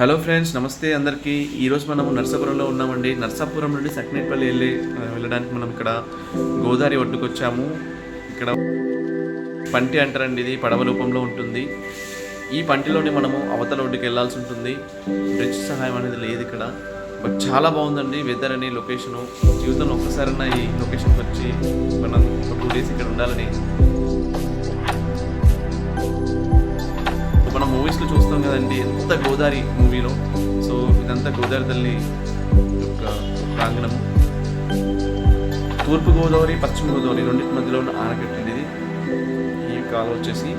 Hello friends నమస్తే అందరికీ. ఈరోజు మనం నర్సాపురంలో ఉన్నామండి. నర్సాపురం నుండి సక్నేట్పల్లి వెళ్ళి వెళ్ళడానికి మనం ఇక్కడ గోదావరి ఒడ్డుకు వచ్చాము. ఇక్కడ పంటి అంటారండి ఇది పడవ రూపంలో ఉంటుంది. ఈ పంటిలోనే మనము అవతల ఒడ్డుకి వెళ్ళాల్సి ఉంటుంది. బ్రిడ్జ్ సహాయం అనేది లేదు ఇక్కడ. బట్ చాలా బాగుందండి వెదర్ అని లొకేషను. జీవితంలో ఒక్కసారైనా ఈ లొకేషన్కి వచ్చి మనం ఒక టూ డేస్ ఇక్కడ ఉండాలని మూవీస్లో చూస్తాం కదండి. ఎంత గోదావరి మూవీలో. సో ఇదంతా గోదావరి తల్లి యొక్క ప్రాంగణం. తూర్పు గోదావరి పశ్చిమ గోదావరి రెండింటి మధ్యలో ఉన్న ఆనకట్ట ఇది ఈ కాలం వచ్చేసి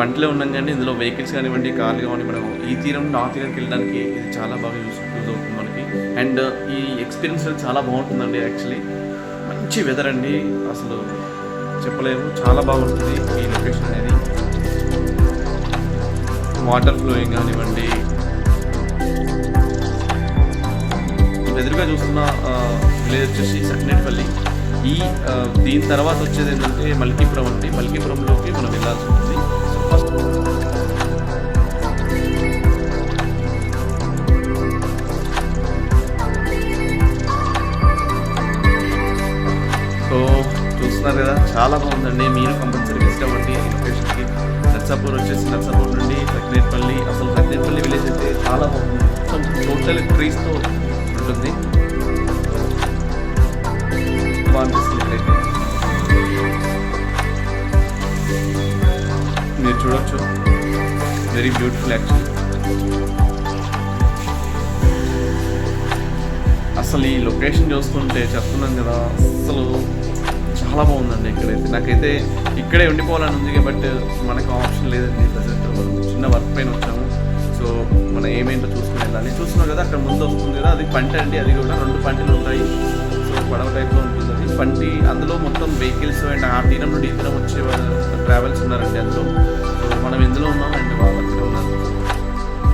పంటలో ఉన్నాం కానీ ఇందులో వెహికల్స్ కానివ్వండి కార్లు కానివ్వండి మనం ఈ తీరం నుండి ఆ తీరంకి వెళ్ళడానికి ఇది చాలా బాగా యూస్ యూజ్ అవుతుంది మనకి. అండ్ ఈ ఎక్స్పీరియన్స్ చాలా బాగుంటుందండి యాక్చువల్లీ మంచి వెదర్ అండి. అసలు చెప్పలేము. చాలా బాగుంటుంది ఈ లొకేషన్ అనేది. వాటర్ ఫ్లోయింగ్ కానివ్వండి. ఎదురుగా చూస్తున్న విలేజ్ వచ్చేసి సక్నేట్పల్లి ఈ దీని తర్వాత వచ్చేది ఏంటంటే మల్కీపురం అండి. మల్కీపురంలోకి మనం వెళ్ళాల్సి ఉంటుంది. సో చూస్తున్నారు కదా చాలా బాగుందండి. మీరు కంపల్సరీ విజిట్ అవ్వండి. లొకేషన్కి నర్సాపూర్ వచ్చేసి నర్సాపూర్ నుండి రత్నేపల్లి అసలు రత్నేపల్లి విలేజ్ అయితే చాలా బాగుంది. కొంచెం టోటల్ ట్రీస్తో ఉంటుంది. బాగా మీరు చూడొచ్చు. వెరీ బ్యూటిఫుల్ యాక్చువల్లీ అసలు ఈ లొకేషన్ చూస్తుంటే చెప్తున్నాను కదా అసలు చాలా బాగుందండి ఇక్కడైతే. నాకైతే ఇక్కడే ఉండిపోవాలని ఉంది బట్ మనకు ఆప్షన్ లేదండి. ప్రజెంట్ చిన్న వర్క్ పైన వచ్చాము. సో మనం ఏమేంటో చూసుకుని వెళ్ళాలి చూస్తున్నాం కదా అక్కడ ముందు వస్తుంది కదా అది పంట అండి అది కూడా రెండు పంటలు ఉంటాయి. సో పడవ టైప్లో ఉంటుంది అది. పంటి అందులో మొత్తం వెహికల్స్ అండ్ ఆ తీరం నుండి ఈ తీరం వచ్చే ట్రావెల్స్ ఉన్నారండి అందులో. సో మనం ఎందులో ఉన్నాం అండ్ వాళ్ళు అక్కడ ఉన్నారు.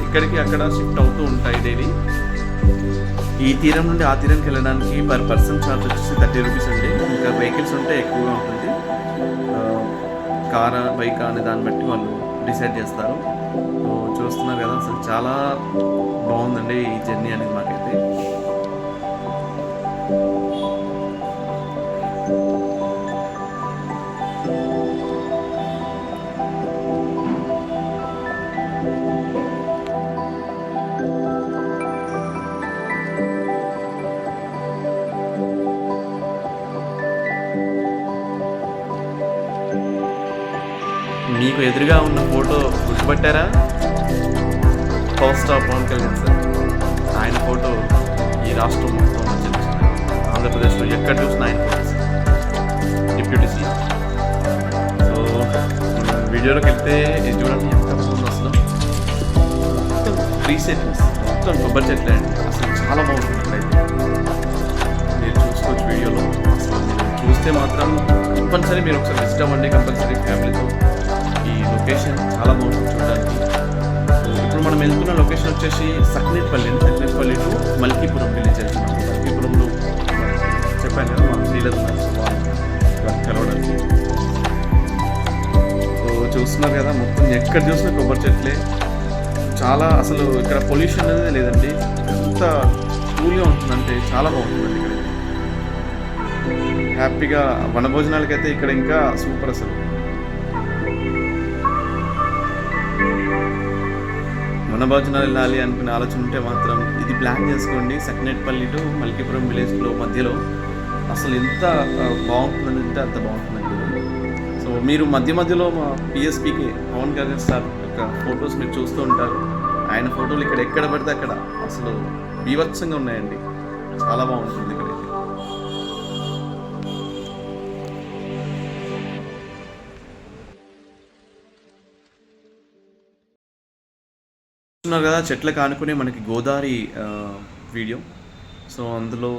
ఇక్కడికి అక్కడ షిఫ్ట్ అవుతూ ఉంటాయి డైలీ ఈ తీరం నుండి ఆ తీరంకి వెళ్ళడానికి పర్ పర్సన్ ఛార్జ్ వచ్చేసి థర్టీ రూపీస్ అండి. ఇంకా వెహికల్స్ ఉంటే ఎక్కువగా ఉంటుంది. కార్ బైక్ అనే దాన్ని బట్టి వాళ్ళు డిసైడ్ చేస్తారు. చూస్తున్నారు కదా అసలు చాలా బాగుందండి ఈ జర్నీ అనేది మాకైతే. మీకు ఎదురుగా ఉన్న photo గుర్తుపట్టారా? Power star Pawan Kalyan sir ఆయన ఫోటో ఈ రాష్ట్రం మొత్తం ఆంధ్రప్రదేశ్లో ఎక్కడ చూసిన ఆయన ఫోటోస్ డిప్యూటీ సీఎం సో వీడియోలోకి వెళ్తే ఇది చూడండి ఎంత బాగుంది అసలు. మొత్తం త్రీ సెట్స్ మొత్తం కొబ్బరి చెట్లే అండి. అసలు చాలా బాగుంటుంది మీరు చూసుకోవచ్చు వీడియోలో. అసలు మీరు చూస్తే మాత్రం కంపల్సరీ మీరు ఒకసారి విజిట్ అవ్వండి. కంపల్సరీ ఫ్యామిలీతో. ఈ లొకేషన్ చాలా బాగుంటుంది చూడడానికి. సో ఇప్పుడు మనం వెళ్తున్న లొకేషన్ వచ్చేసి సక్నేట్పల్లి సక్నేట్పల్లి టు మల్కీపురం విలేజ్ వెళ్తున్నాం మల్కీపురంలో చెప్పాను కదా మనం శ్రీలత కలవడానికి. సో చూస్తున్నారు కదా మొత్తం ఎక్కడ చూసినా కొబ్బరి చెట్లే. చాలా అసలు ఇక్కడ పొల్యూషన్ అనేది లేదండి. ఎంత కూల్గా ఉంటుందంటే చాలా బాగుంటుందండి ఇక్కడ. హ్యాపీగా వనభోజనాలకైతే ఇక్కడ ఇంకా సూపర్ అసలు. వనభోజనాలు వెళ్ళాలి అనుకునే ఆలోచన ఉంటే మాత్రం ఇది ప్లాన్ చేసుకోండి. సక్నేట్పల్లి టు మల్కీపురం విలేజ్లో మధ్యలో. అసలు ఎంత బాగుంటుందంటే బాగుంటుందని అంటే అంత బాగుంటుందండి సో మీరు మధ్య మధ్యలో మా పిఎస్పికి పవన్ కళ్యాణ్ సార్ యొక్క ఫొటోస్ మీరు చూస్తూ ఉంటారు. ఆయన ఫోటోలు ఇక్కడ ఎక్కడ పడితే అక్కడ అసలు బీభత్సంగా ఉన్నాయండి. చాలా బాగుంటుంది ఇక్కడ. చూస్తున్నారు కదా చెట్లకు ఆనుకునే మనకి గోదావరి వీడియో. సో అందులో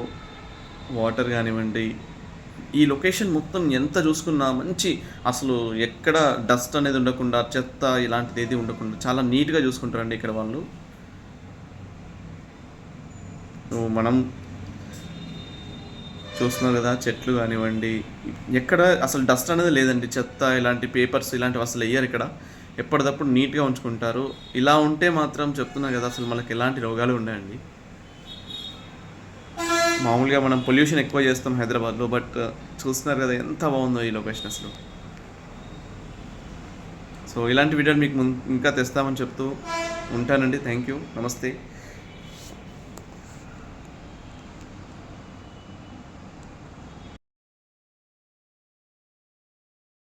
వాటర్ కానివ్వండి ఈ లొకేషన్ మొత్తం ఎంత చూసుకున్నా మంచి అసలు ఎక్కడ డస్ట్ అనేది ఉండకుండా చెత్త ఇలాంటిది ఏది ఉండకుండా చాలా నీట్గా చూసుకుంటారండి ఇక్కడ వాళ్ళు. సో మనం చూస్తున్నారు కదా చెట్లు కానివ్వండి ఎక్కడ అసలు డస్ట్ అనేది లేదండి. చెత్త ఇలాంటి పేపర్స్ ఇలాంటివి అసలు వేయరు ఇక్కడ. ఎప్పటికప్పుడు నీట్గా ఉంచుకుంటారు. ఇలా ఉంటే మాత్రం చెప్తున్నా కదా అసలు మనకి ఎలాంటి రోగాలు ఉన్నాయండి మామూలుగా మనం పొల్యూషన్ ఎక్కువ చేస్తాం హైదరాబాద్లో బట్ చూస్తున్నారు కదా ఎంత బాగుందో ఈ లొకేషన్ అసలు. సో ఇలాంటి వీడియోలు మీకు ఇంకా తెస్తామని చెప్తూ ఉంటానండి. థ్యాంక్ యూ నమస్తే.